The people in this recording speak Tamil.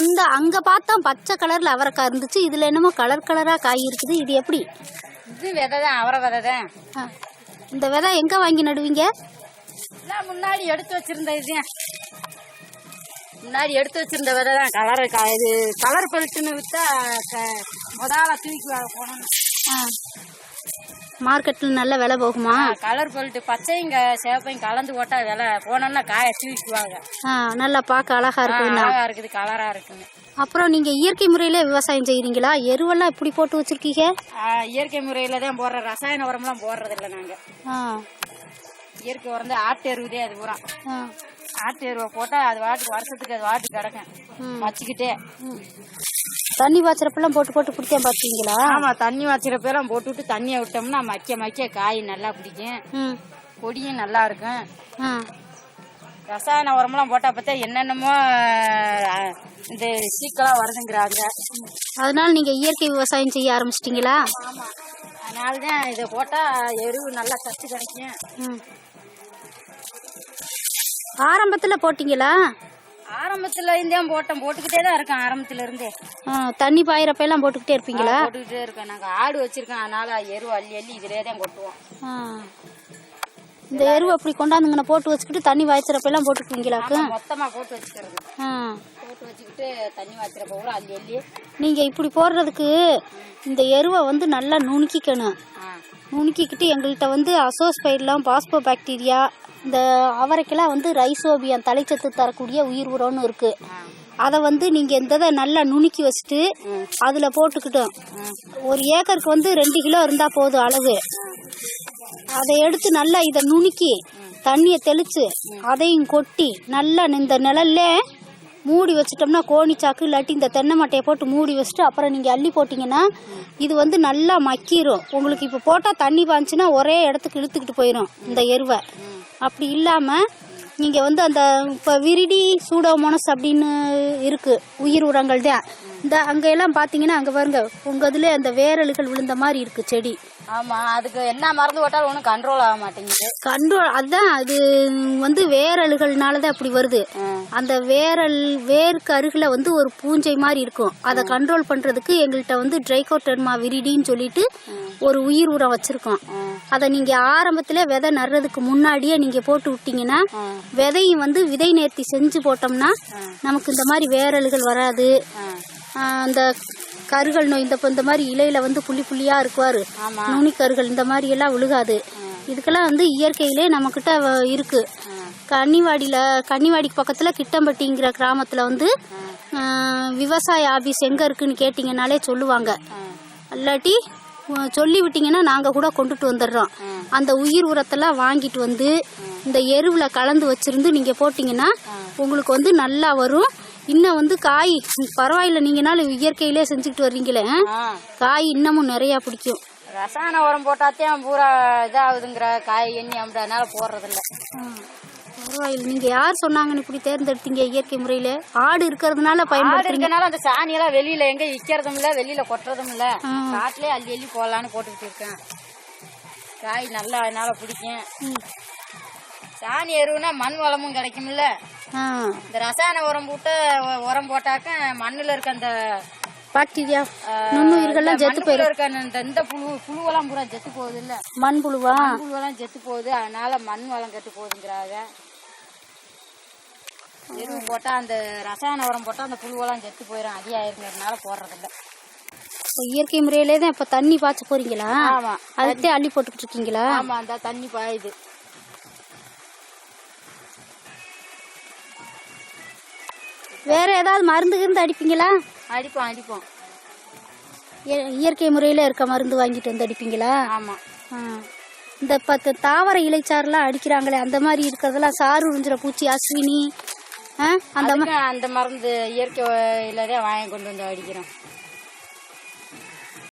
அந்த அங்க பார்த்தா பச்சை கலர்ல அவரைக்காய் இருந்துச்சு. இதுல என்னமோ கலர் கலரா காய் இருக்குது. இது எப்படி? இது விதை தான் அவரை விதை தான். இந்த விதை எங்க வாங்கி நடுவீங்க? நான் முன்னாடி எடுத்து வச்சிருந்த இது. முன்னாடி எடுத்து வச்சிருந்த விதை தான் கலர் இது கலர் வித்தா க- முதல்ல தூக்கி போனோம் மார்க்கெட்ல நல்ல விலை போகுமா? கலர் பெல்ட்டு பச்சையும் சிவப்பையும் கலந்து போட்டா விலை போனோம்னா காயை தூக்கிக்குவாங்க நல்லா பார்க்க அழகா இருக்குதுண்ணா அழகா இருக்குது கலரா இருக்குன்னு. அப்புறம் நீங்க இயற்கை முறையில விவசாயம் செய்றீங்களா? எருவெல்லாம் இப்படி போட்டு வச்சிருக்கீங்க? இயற்கை முறையில தான் போடுற ரசாயன உரம்லாம் போடுறது இல்லை நாங்க இயற்கை உரம் தான் ஆட்டு எருவுதே அது பூரா. ஆட்டு எருவை போட்டா அது வாட்டுக்கு வருஷத்துக்கு அது வாட்டுக்கு கிடக்கும். வச்சுக்கிட்டே. தண்ணி பாய்ச்சறப்பெல்லாம் போட்டு போட்டு பிடிக்காம பார்த்தீங்களா ஆமா தண்ணி வச்சிருப்பெல்லாம் போட்டுவிட்டு தண்ணியை விட்டோம்னா மக்க மக்க காய் நல்லா பிடிக்கும் ம். கொடியும் நல்லா இருக்கும். ரசாயன உரம்லாம் போட்டா பார்த்தா என்னென்னமோ இந்த சீக்கெல்லாம் வருதுங்கிறாங்க. அதனால நீங்க இயற்கை விவசாயம் செய்ய ஆரம்பிச்சிட்டீங்களா? அதனால தான் இதை போட்டா எருவு நல்லா சத்து கிடைக்கும். ம். ஆரம்பத்துல போட்டீங்களா? ஆரம்பத்துல இருந்தே போட்டோம் போட்டுக்கிட்டே தான் இருக்கேன் ஆரம்பத்துல இருந்தே. தண்ணி பாயிரப்ப எல்லாம் போட்டுக்கிட்டே இருப்பீங்களா? போட்டுக்கிட்டே இருக்கேன். நாங்க ஆடு வச்சிருக்கோம். அதனால எருவு அள்ளி அள்ளி இதிலே தான் கொட்டுவோம். இந்த எருவு அப்படி கொண்டாந்துங்கண்ணா போட்டு வச்சுக்கிட்டு தண்ணி வாய்ச்சறப்ப எல்லாம் போட்டுக்குவீங்களாக்கு மொத்தமா போட்டு வச்சுக்கிறது. போட்டு வச்சுக்கிட்டு தண்ணி வச்சிருப்ப கூட அள்ளி அள்ளி. நீங்க இப்படி போடுறதுக்கு இந்த எருவை வந்து நல்லா நுணுக்கிக்கணும். நுணுக்கிக்கிட்டு எங்கள்கிட்ட வந்து அசோஸ்பைட்லாம் பாஸ்போ பாக்டீரியா இந்த அவரைக்கெல்லாம் வந்து ரைசோபியம் தலைச்சத்து தரக்கூடிய உயிர் உரம்னு இருக்கு. அதை வந்து நீங்கள் இந்த இதை நல்லா நுணுக்கி வச்சுட்டு அதில் போட்டுக்கிட்டோம் ஒரு ஏக்கருக்கு வந்து ரெண்டு கிலோ இருந்தால் போதும் அளவு. அதை எடுத்து நல்லா இதை நுணுக்கி தண்ணியை தெளித்து அதையும் கொட்டி நல்லா இந்த நிழல்ல மூடி வச்சிட்டோம்னா கோணி சாக்கு இல்லாட்டி இந்த தென்னை மட்டையை போட்டு மூடி வச்சுட்டு அப்புறம் நீங்கள் அள்ளி போட்டிங்கன்னா இது வந்து நல்லா மக்கிரும். உங்களுக்கு இப்போ போட்டால் தண்ணி பாய்ச்சுன்னா ஒரே இடத்துக்கு இழுத்துக்கிட்டு போயிடும் இந்த எருவை. அப்படி இல்லாமல் நீங்கள் வந்து அந்த இப்போ விரிடி சூடோமோனஸ் அப்படின்னு இருக்குது உயிர் உரங்கள் தான். இந்த அங்கே எல்லாம் பார்த்தீங்கன்னா அங்கே பாருங்க உங்கள் இதில் அந்த வேரலுகள் விழுந்த மாதிரி இருக்குது செடி. ஆமா அதுக்கு என்ன மருந்து போட்டாலும் ஒன்றும் கண்ட்ரோல் ஆக மாட்டேங்குது. கண்ட்ரோல் அதான் அது வந்து வேரலுகள்னால தான் அப்படி வருது. அந்த வேரல் வேருக்கு அருகில் வந்து ஒரு பூஞ்சை மாதிரி இருக்கும். அதை கண்ட்ரோல் பண்றதுக்கு எங்கள்கிட்ட வந்து ட்ரைகோட்டர்மா விரிடின்னு சொல்லிட்டு ஒரு உயிர் உரம் வச்சிருக்கோம். அதை நீங்க ஆரம்பத்துல விதை நடுறதுக்கு முன்னாடியே நீங்க போட்டு விட்டீங்கன்னா விதையும் வந்து விதை நேர்த்தி செஞ்சு போட்டோம்னா நமக்கு இந்த மாதிரி வேரல்கள் வராது. அந்த கருகள் நோய் இந்த இந்த மாதிரி இலையில வந்து புள்ளி புள்ளியா இருக்குவாரு. ஆமா. நுனிக்கருகள் இந்த மாதிரி எல்லாம் விழுகாது. இதுக்கெல்லாம் வந்து இயற்கையிலே நம்மக்கிட்ட இருக்கு. கன்னிவாடியில கன்னிவாடிக்கு பக்கத்துல கிட்டம்பட்டிங்கிற கிராமத்துல வந்து விவசாய ஆபீஸ் எங்க இருக்குன்னு கேட்டிங்கனாலே சொல்லுவாங்க. இல்லாட்டி சொல்லி விட்டீங்கன்னா நாங்க கூட கொண்டுட்டு வந்துடுறோம் அந்த உயிர் உரத்தெல்லாம் வாங்கிட்டு வந்து இந்த எருவுல கலந்து வச்சிருந்து நீங்க போட்டீங்கன்னா உங்களுக்கு வந்து நல்லா வரும். இன்னும் வந்து காய் பரவாயில்ல நீங்கனாலும் இயற்கையிலே செஞ்சுக்கிட்டு வர்றீங்களே. காய் இன்னமும் நிறைய பிடிக்கும். ரசாயன உரம் போட்டாத்தான் பூரா இதாகுதுங்கிற காய் எண்ணி அப்படி அதனால போடுறதில்ல. பரவாயில்ல. நீங்க யார் சொன்னாங்கன்னு இப்படி தேர்ந்தெடுத்தீங்க இயற்கை முறையில? ஆடு இருக்கிறதுனால இருக்கனால அந்த சாணியெல்லாம் வெளியில எங்க விக்கிறதும் இல்ல வெளியில கொட்டுறதும் இல்ல. காட்டுலயே அள்ளி அள்ளி போடலான்னு போட்டுக்கிட்டு இருக்கேன். காய் நல்லா அதனால பிடிக்கும். சாணி எருவுனா மண் வளமும் கிடைக்கும்ல. இந்த ரசாயன உரம் போட்டு உரம் போட்டாக்க மண்ணுல இருக்க அந்த பாக்டீரியா நுண்ணுயிர்கள்லாம் செத்து மண்ணுக்குள்ள இருக்க இந்த இந்த புழு புழுவெல்லாம் பூரா செத்து போகுது இல்ல மண்புழுவா புழுவெல்லாம் செத்து போகுது. அதனால மண் வளம் கெட்டு போகுதுங்கிறாங்க. எருவு போட்டா அந்த ரசாயன உரம் போட்டா அந்த புழுவெல்லாம் செத்து போயிடும் அதிகாயிருங்கிறதுனால போடுறதில்ல. இப்ப இயற்கை முறையிலே தான் இப்ப தண்ணி பாய்ச்ச போறீங்களா? ஆமா. அதுக்கே அள்ளி போட்டுக்கிட்டு இருக்கீங்களா? ஆமா அந்த தண்ணி பாயுது. வேற ஏதாவது மருந்து கிருந்து அடிப்பீங்களா? அடிப்போம் அடிப்போம். இய- இயற்கை முறையில இருக்க மருந்து வாங்கிட்டு வந்து அடிப்பீங்களா? ஆமா. இந்த பத்து தாவர இலைச்சாறுலாம் அடிக்கிறாங்களே அந்த மாதிரி இருக்கிறதெல்லாம் சாறு உறிஞ்சிற பூச்சி அஸ்வினி அந்த அந்த மருந்து இயற்கையில தான் வாங்கி கொண்டு வந்து அடிக்கிறோம்.